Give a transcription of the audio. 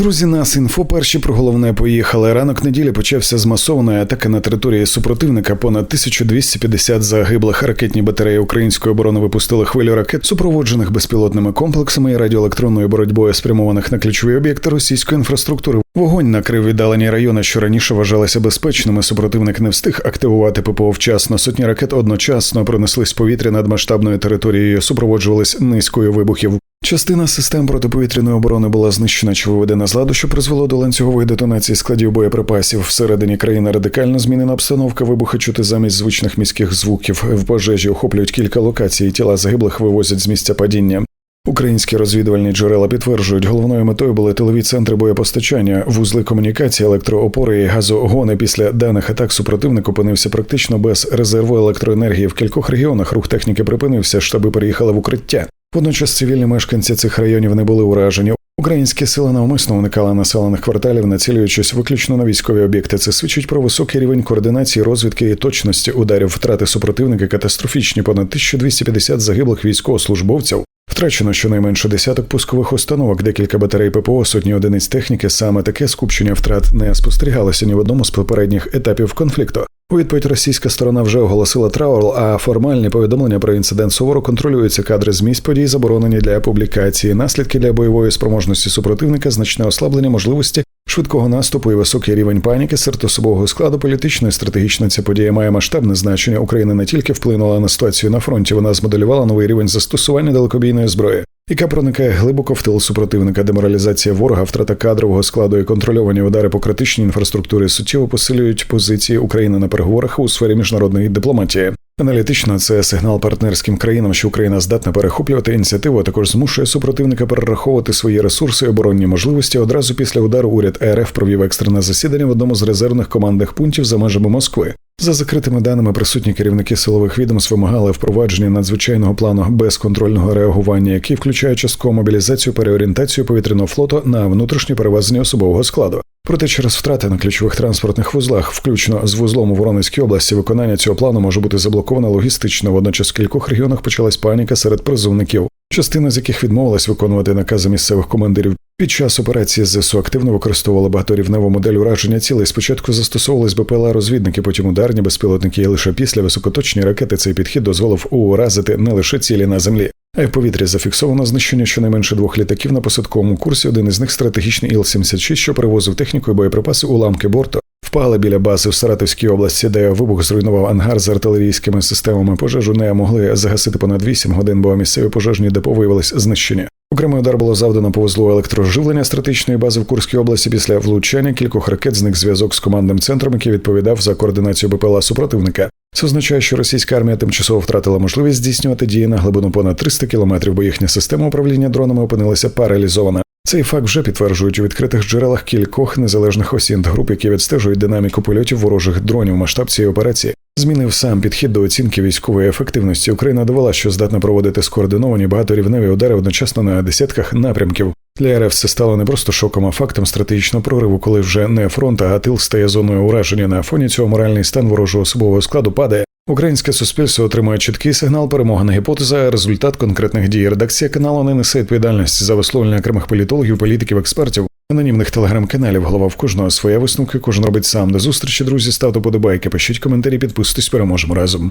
Друзі, нас інфо перші про головне поїхали. Ранок неділі почався з масованої атаки на території супротивника. Понад 1250 загиблих ракетні батареї української оборони випустили хвилю ракет, супроводжених безпілотними комплексами і радіоелектронною боротьбою, спрямованих на ключові об'єкти російської інфраструктури. Вогонь накрив віддалені райони, що раніше вважалися безпечними. Супротивник не встиг активувати ППО вчасно. Сотні ракет одночасно пронеслись повітря над масштабною територією, супроводжувались низкою вибухів. Частина систем протиповітряної оборони була знищена чи виведена з ладу, що призвело до ланцюгової детонації складів боєприпасів. Всередині країни радикально змінена обстановка. Вибухи чути замість звичних міських звуків. В пожежі охоплюють кілька локацій. Тіла загиблих вивозять з місця падіння. Українські розвідувальні джерела підтверджують, головною метою були тилові центри боєпостачання, вузли комунікації, електроопори і газогони. Після даних атак супротивник опинився практично без резерву електроенергії. В кількох регіонах рух техніки припинився, штаби переїхали в укриття. Водночас цивільні мешканці цих районів не були уражені. Українські сили навмисно уникали населених кварталів, націлюючись виключно на військові об'єкти. Це свідчить про високий рівень координації, розвідки і точності ударів. Втрати супротивника катастрофічні. Понад 1250 загиблих військовослужбовців. Втрачено щонайменше десяток пускових установок, декілька батарей ППО, сотні одиниць техніки. Саме таке скупчення втрат не спостерігалося ні в одному з попередніх етапів конфлікту. У відповідь російська сторона вже оголосила траур, а формальні повідомлення про інцидент суворо контролюються. Кадри з місць подій заборонені для публікації. Наслідки для бойової спроможності супротивника, значне ослаблення можливості швидкого наступу і високий рівень паніки серед особового складу політично і стратегічно ця подія має масштабне значення. Україна не тільки вплинула на ситуацію на фронті, вона змоделювала новий рівень застосування далекобійної зброї. Яка проникає глибоко в тил супротивника, деморалізація ворога, втрата кадрового складу і контрольовані удари по критичній інфраструктурі суттєво посилюють позиції України на переговорах у сфері міжнародної дипломатії. Аналітично це сигнал партнерським країнам, що Україна здатна перехоплювати ініціативу, а також змушує супротивника перераховувати свої ресурси і оборонні можливості. Одразу після удару уряд РФ провів екстрене засідання в одному з резервних командних пунктів за межами Москви. За закритими даними, присутні керівники силових відомств вимагали впровадження надзвичайного плану безконтрольного реагування, який включає часткову мобілізацію, переорієнтацію повітряного флоту на внутрішнє перевезення особового складу. Проте через втрати на ключових транспортних вузлах, включно з вузлом у Воронезькій області, виконання цього плану може бути заблоковано логістично. Водночас в кількох регіонах почалась паніка серед призовників, частина з яких відмовилась виконувати накази місцевих командирів. Під час операції ЗСУ активно використовували багаторівневу модель ураження цілей. Спочатку застосовувались БПЛА розвідники, потім ударні безпілотники. І лише після високоточні ракети цей підхід дозволив уразити не лише цілі на землі. А в повітрі зафіксовано знищення щонайменше двох літаків на посадковому курсі. Один із них стратегічний Іл-76, що перевозив техніку і боєприпаси уламки борту. Впали біля бази в Саратовській області, де вибух зруйнував ангар з артилерійськими системами. Пожежу не могли загасити понад 8 годин, бо місцеві пожежні депо виявились знищені. Окремий удар було завдано по вузлу електроживлення стратегічної бази в Курській області після влучання кількох ракет зник зв'язок з командним центром, який відповідав за координацію БПЛА супротивника. Це означає, що російська армія тимчасово втратила можливість здійснювати дії на глибину понад 300 кілометрів, бо їхня система управління дронами опинилася паралізована. Цей факт вже підтверджують у відкритих джерелах кількох незалежних осінт груп, які відстежують динаміку польотів ворожих дронів. Масштаб цієї операції змінив сам підхід до оцінки військової ефективності. Україна довела, що здатна проводити скоординовані багаторівневі удари одночасно на десятках напрямків. Для РФ це стало не просто шоком, а фактом стратегічного прориву, коли вже не фронт, а тил стає зоною ураження. На фоні цього моральний стан ворожого особового складу падає. Українське суспільство отримує чіткий сигнал перемоги на гіпотеза, результат конкретних дій. Редакція каналу не несе відповідальність за висловлення окремих політологів, політиків, експертів, анонімних телеграм-каналів. Голова в кожного своя висновки, кожен робить сам. До зустрічі, друзі, ставте подобайки, пишіть коментарі, підписуйтесь, переможемо разом.